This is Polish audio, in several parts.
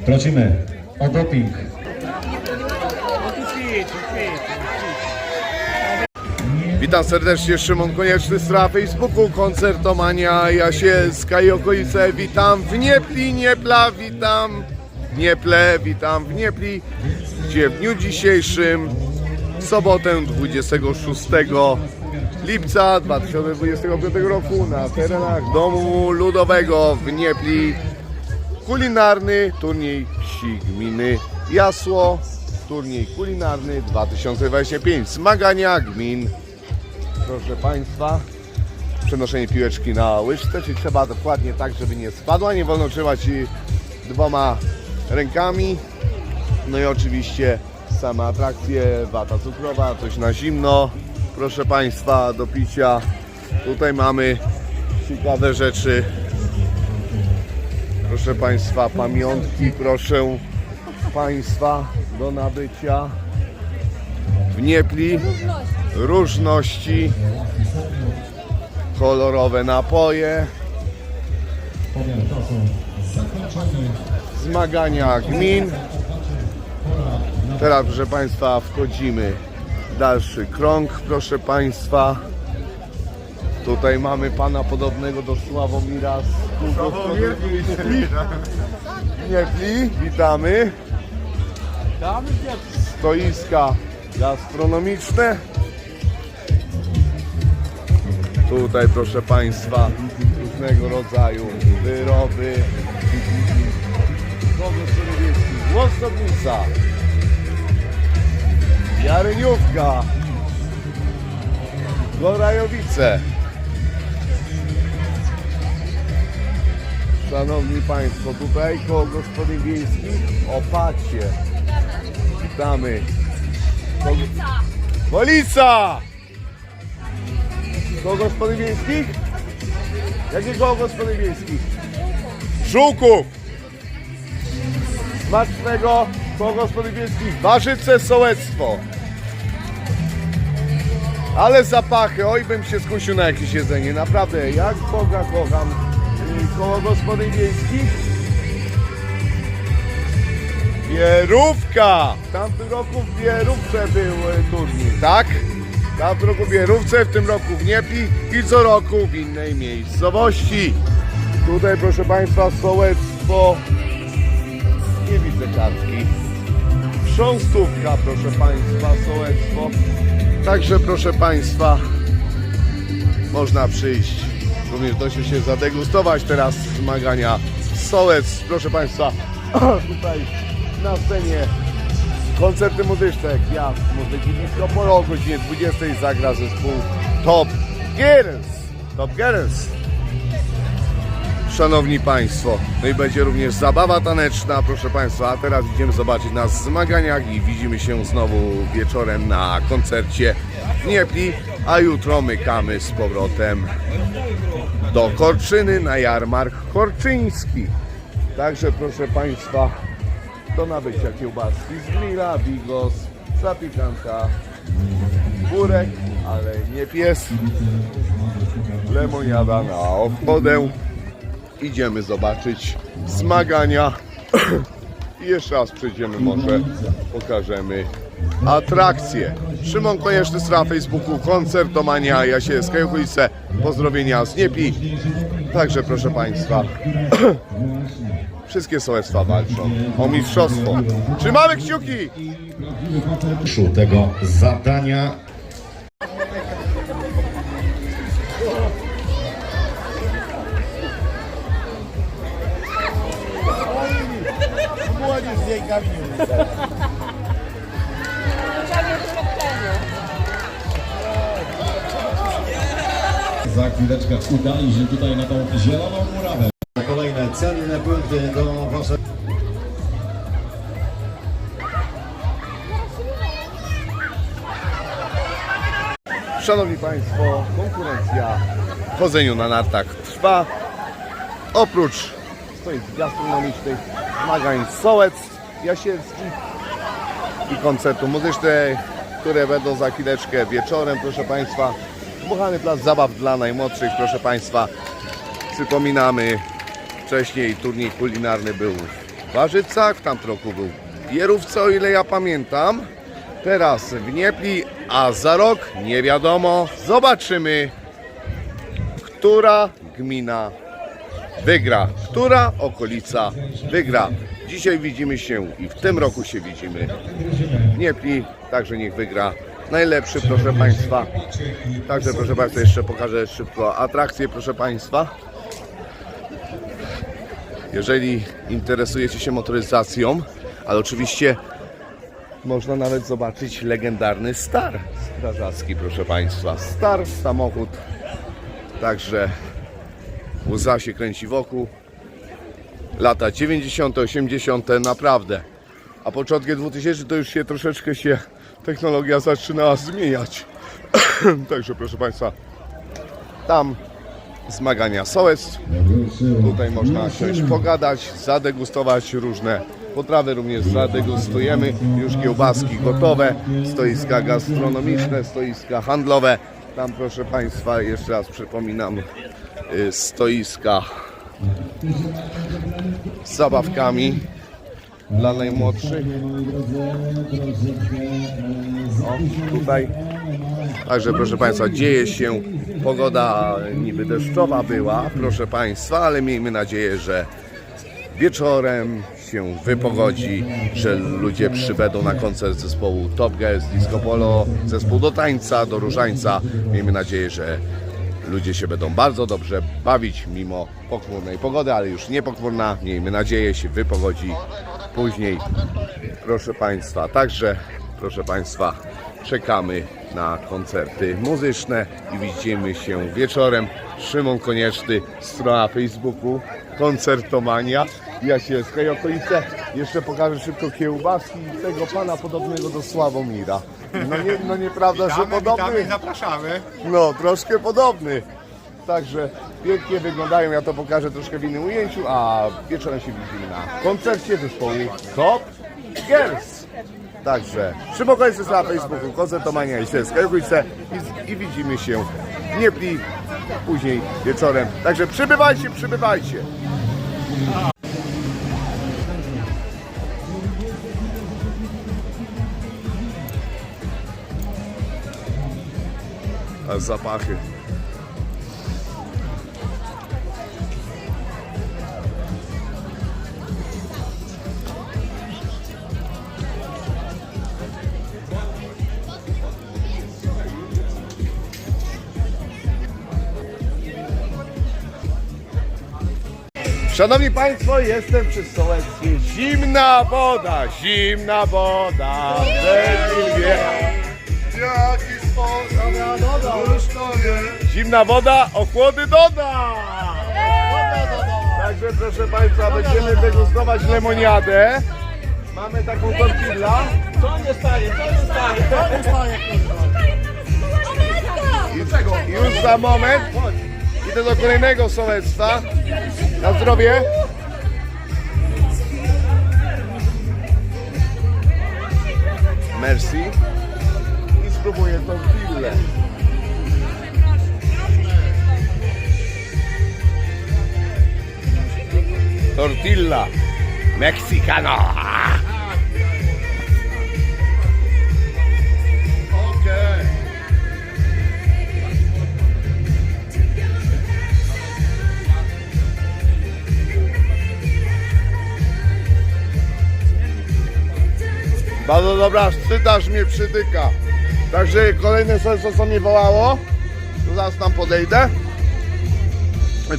Prosimy o doping. Witam serdecznie, Szymon Konieczny z Facebooku, Koncertomania Jasielska i okolice. Witam w Niepli, Niepla, witam Nieple, witam w Niepli, gdzie w dniu dzisiejszym, w sobotę 26 lipca 2025 roku na terenach Domu Ludowego w Niepli kulinarny turniej wsi gminy Jasło, turniej kulinarny 2025, zmagania gmin proszę Państwa, przenoszenie piłeczki na łyżce, czyli trzeba dokładnie tak, żeby nie spadła, nie wolno trzymać dwoma rękami. No i oczywiście same atrakcje, wata cukrowa, coś na zimno, proszę Państwa, do picia. Tutaj mamy ciekawe rzeczy. Proszę Państwa, pamiątki, proszę Państwa, do nabycia w Niepli różności, kolorowe napoje, zmagania gmin. Teraz, proszę Państwa, wchodzimy w dalszy krąg, proszę Państwa. Tutaj mamy pana podobnego do Sławomira z Wiejskich. Niepli, witamy. Stoiska gastronomiczne. Tutaj proszę Państwa różnego rodzaju wyroby. Łostownica, Jaryniówka, Gorajowice. Szanowni Państwo, tutaj koło gospodyń wiejskich Opacie. Witamy. Polica! Koło gospodyń wiejskich? Jakie koło gospodyń wiejskich? Żółków! Smacznego koło gospodyń wiejskich. Warzyce, sołectwo. Ale zapachy, oj bym się skusił na jakieś jedzenie. Naprawdę, jak Boga kocham. Koło gospodyń wiejskich. Wierówka! W tamtym roku w Wierówce był e, turniej, tak? W tamtym roku w Wierówce, w tym roku w Niepi i co roku w innej miejscowości. Tutaj proszę Państwa sołectwo. Nie widzę kartki. Chrząstówka proszę Państwa, sołectwo. Także proszę Państwa można przyjść również do się zadegustować teraz zmagania sołec. Proszę Państwa, tutaj na scenie koncerty muzyczne, gwiazd muzyki disco polo o godzinie 20 zagra zespół Top Girls. Top Girls. Szanowni Państwo, no i będzie również zabawa taneczna, proszę Państwa, a teraz idziemy zobaczyć na zmaganiach i widzimy się znowu wieczorem na koncercie w Niepli, a jutro mykamy z powrotem do Korczyny na jarmark korczyński. Także proszę Państwa, do nabycia kiełbaski z grilla, bigos, zapiekanka, burek, ale nie pies, lemoniada na obchodę. Idziemy zobaczyć zmagania i jeszcze raz przejdziemy może, pokażemy atrakcje. Szymon Konieczny z na Facebooku, koncertomania Jasielska i okolice, pozdrowienia z Niepi. Także proszę Państwa, wszystkie sołectwa walczą o mistrzostwo. Trzymamy kciuki! Tego zadania za chwileczkę udali się tutaj na tą zieloną murawę. Kolejne cenne punkty do waszej Szanowni Państwo, konkurencja w chodzeniu na nartach trwa. Oprócz stoisk gastronomicznych, zmagań sołec jasielskich i koncertu muzycznych, które będą za chwileczkę wieczorem, proszę Państwa. Dmuchany plac zabaw dla najmłodszych, proszę Państwa. Przypominamy, wcześniej turniej kulinarny był w Warzycach, w tamtym roku był w Jerówce, o ile ja pamiętam. Teraz w Niepli, a za rok nie wiadomo. Zobaczymy, która gmina wygra, która okolica wygra. Dzisiaj widzimy się i w tym roku się widzimy w Niepli, także niech wygra najlepszy, proszę Państwa. Także proszę Państwa, jeszcze pokażę szybko atrakcję, proszę Państwa. Jeżeli interesujecie się motoryzacją, ale oczywiście można nawet zobaczyć legendarny star strażacki, proszę Państwa. Star samochód, także łza się kręci wokół. Lata 90., 80., naprawdę. A początkiem 2000 to już się troszeczkę się technologia zaczynała zmieniać. Także proszę Państwa, tam zmagania sołectw. Tutaj można siąść, pogadać, zadegustować różne potrawy, również zadegustujemy. Już kiełbaski gotowe, stoiska gastronomiczne, stoiska handlowe. Tam proszę Państwa, jeszcze raz przypominam, y, stoiska z zabawkami dla najmłodszych. O, tutaj. Także proszę Państwa, dzieje się. Pogoda niby deszczowa była, proszę Państwa, ale miejmy nadzieję, że wieczorem się wypogodzi, że ludzie przybędą na koncert zespołu Top Gas, Disco Polo, zespół do tańca, do różańca. Miejmy nadzieję, że ludzie się będą bardzo dobrze bawić mimo pochmurnej pogody, ale już nie pochmurna. Miejmy nadzieję, się wypogodzi później. Proszę Państwa, także proszę Państwa, czekamy na koncerty muzyczne i widzimy się wieczorem. Szymon Konieczny, strona Facebooku, koncertomania. Ja się z tej okolicy jeszcze pokażę szybko kiełbaski i tego pana podobnego do Sławomira. No, nie, no nieprawda, że Witamy, podobny? witamy i zapraszamy. No, troszkę podobny. Także pięknie wyglądają, ja to pokażę troszkę w innym ujęciu, a wieczorem się widzimy na koncercie zespołu Top Girls. Także Szymon Końcy na Facebooku, koncertomania i Śledzka i, i widzimy się w Niepli później wieczorem. Także przybywajcie, przybywajcie. A zapachy. Szanowni Państwo, jestem przy stołeczce. Zimna woda, zimna woda. Debil wie. Jaki sposób już to wie. Zimna woda, ochłody doda. Także proszę Państwa, będziemy degustować lemoniadę. Mamy taką tortilla. I już za moment idę do kolejnego sołectwa. Na zdrowie. Merci. I spróbuję tortillę. Tortilla mexicana. Bardzo dobra, czytasz mnie przytyka. Także kolejne serce, co mnie wołało, to zaraz tam podejdę.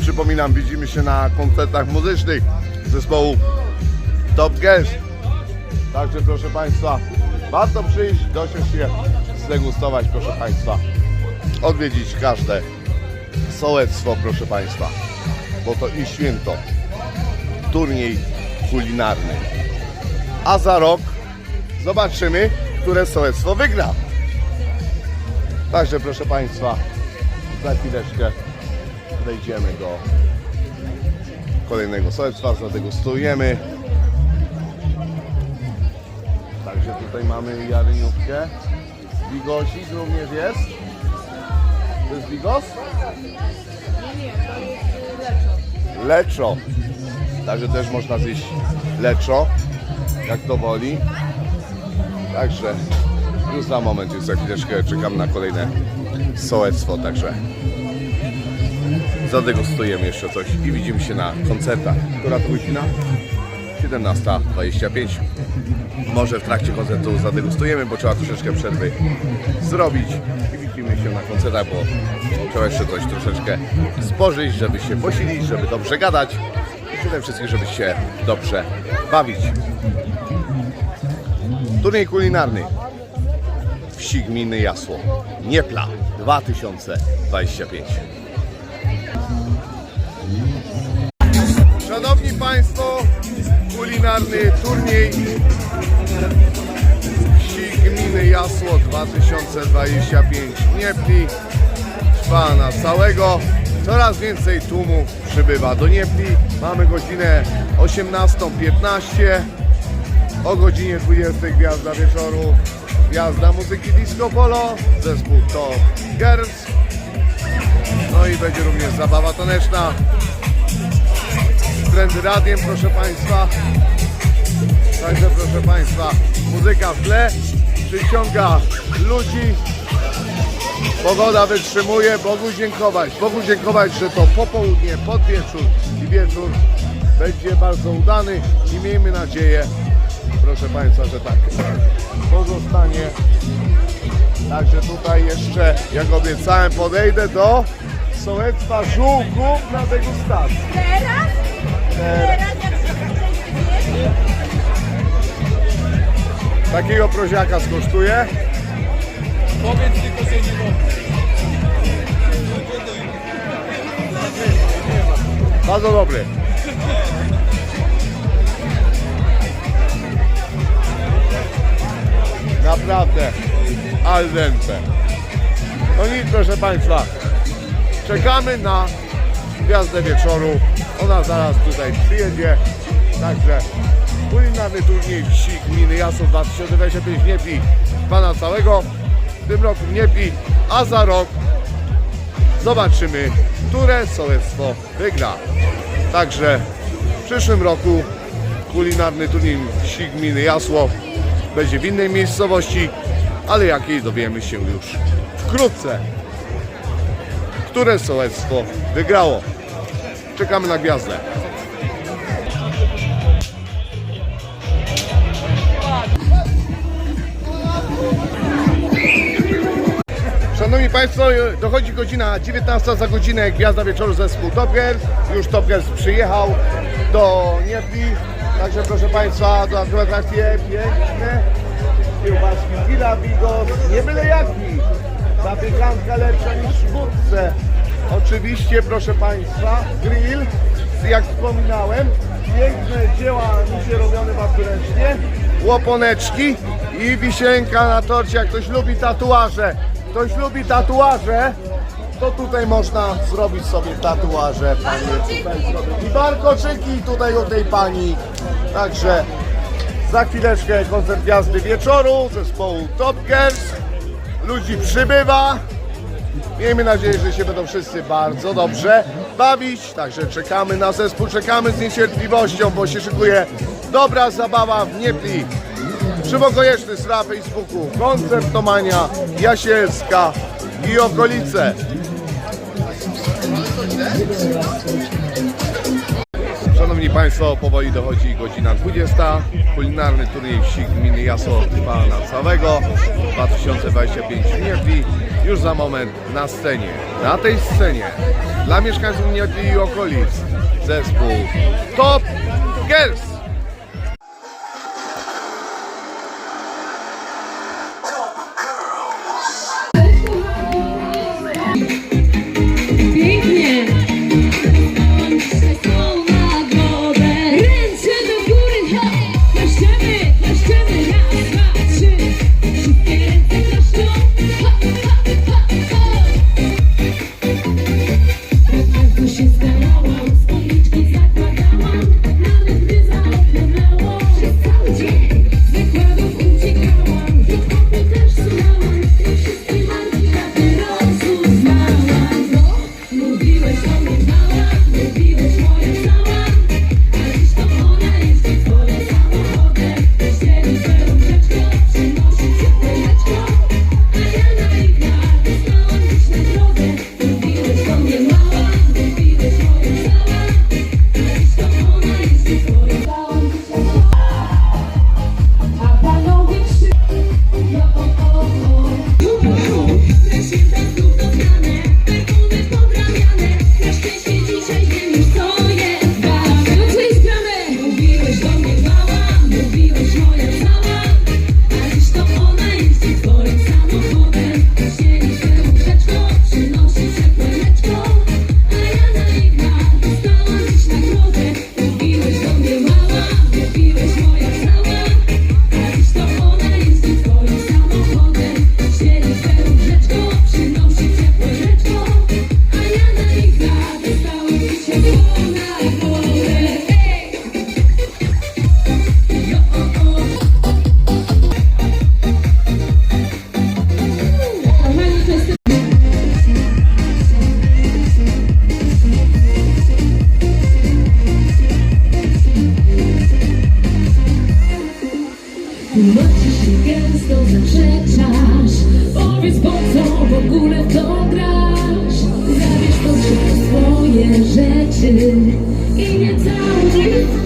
Przypominam, widzimy się na koncertach muzycznych zespołu Top Guest. Także proszę Państwa, warto przyjść, dosiąść się, zdegustować, proszę Państwa. Odwiedzić każde sołectwo, proszę Państwa. Bo to i święto, turniej kulinarny. A za rok zobaczymy, które sołectwo wygra. Także proszę Państwa, za chwileczkę wejdziemy do kolejnego sołectwa, zadegustujemy. Także tutaj mamy jaryniówkę. Bigosik również jest. To jest bigos? Nie, nie, to jest leczo. Leczo. także też można zjeść leczo, jak to woli. Także już za moment, już za chwileczkę czekam na kolejne sołectwo, także zadegustujemy jeszcze coś i widzimy się na koncertach. Która to godzina? 17.25. Może w trakcie koncertu zadegustujemy, bo trzeba troszeczkę przerwy zrobić i widzimy się na koncertach, bo trzeba jeszcze coś troszeczkę spożyć, żeby się posilić, żeby dobrze gadać i przede wszystkim, żeby się dobrze bawić. Turniej kulinarny Wsi Gminy Jasło Niepla 2025 Szanowni Państwo, kulinarny turniej Wsi Gminy Jasło 2025 w Niepli trwa na całego. Coraz więcej tłumów przybywa do Niepli. Mamy godzinę 18.15. O godzinie 20 gwiazda wieczoru. Gwiazda muzyki disco polo. Zespół to Girls. No i będzie również zabawa taneczna. Trendy radiem, proszę Państwa. Także proszę Państwa, muzyka w tle przyciąga ludzi. Pogoda wytrzymuje, Bogu dziękować. Bogu dziękować, że to popołudnie, podwieczór i wieczór będzie bardzo udany i miejmy nadzieję, proszę Państwa, że tak pozostanie. Także tutaj jeszcze, jak obiecałem, podejdę do sołectwa żółków na degustację. Teraz? Teraz jak się Takiego proziaka skosztuję. Powiedz tylko, że nie mogę. Bardzo dobry. Naprawdę al dente. No nic, proszę Państwa. Czekamy na gwiazdę wieczoru. Ona zaraz tutaj przyjedzie. Także kulinarny turniej wsi gminy Jasło 2025 w Niepli Pana całego. W tym roku w Niepli, a za rok zobaczymy, które sołectwo wygra. Także w przyszłym roku kulinarny turniej wsi gminy Jasło będzie w innej miejscowości, ale jakiej dowiemy się już wkrótce. Które sołectwo wygrało? Czekamy na gwiazdę. Szanowni Państwo, dochodzi godzina 19 za godzinę, Gwiazda Wieczoru zespół Top. Już Top przyjechał do Niepli, także proszę Państwa, dodatkowe atrakcje piękne. Kiełbaski Villa Bigos, nie byle jaki. Zapiekanka lepsza niż w budce. Oczywiście, proszę Państwa, grill, jak wspominałem, piękne dzieła misie robione własnoręcznie, łoponeczki i wisienka na torcie. Jak ktoś lubi tatuaże, ktoś lubi tatuaże, to tutaj można zrobić sobie tatuaże. Panie. I barkoczyki tutaj u tej pani. Także za chwileczkę koncert gwiazdy wieczoru zespołu Top Girls. Ludzi przybywa. Miejmy nadzieję, że się będą wszyscy bardzo dobrze bawić. Także czekamy na zespół, czekamy z niecierpliwością, bo się szykuje dobra zabawa w Niepli. Szymon Konieczny na Facebooku, Koncertomania, Jasielska i okolice. Szanowni Państwo, powoli dochodzi godzina 20. Kulinarny turniej wsi gminy Jasło trwa na całego 2025 w Niepli. Już za moment na scenie. Na tej scenie dla mieszkańców Niepli i okolic zespół Top Girls. In your time,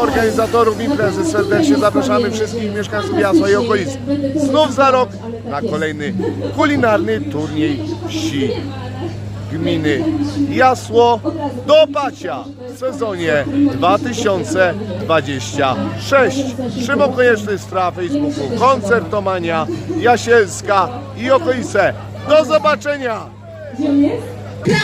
organizatorów imprezy serdecznie zapraszamy wszystkich mieszkańców Jasła i okolic. Znów za rok na kolejny kulinarny turniej wsi gminy Jasło do Bacia w sezonie 2026. Szymon Konieczny z Facebooku Koncertomania Jasielska i okolice. Do zobaczenia! Gdzie?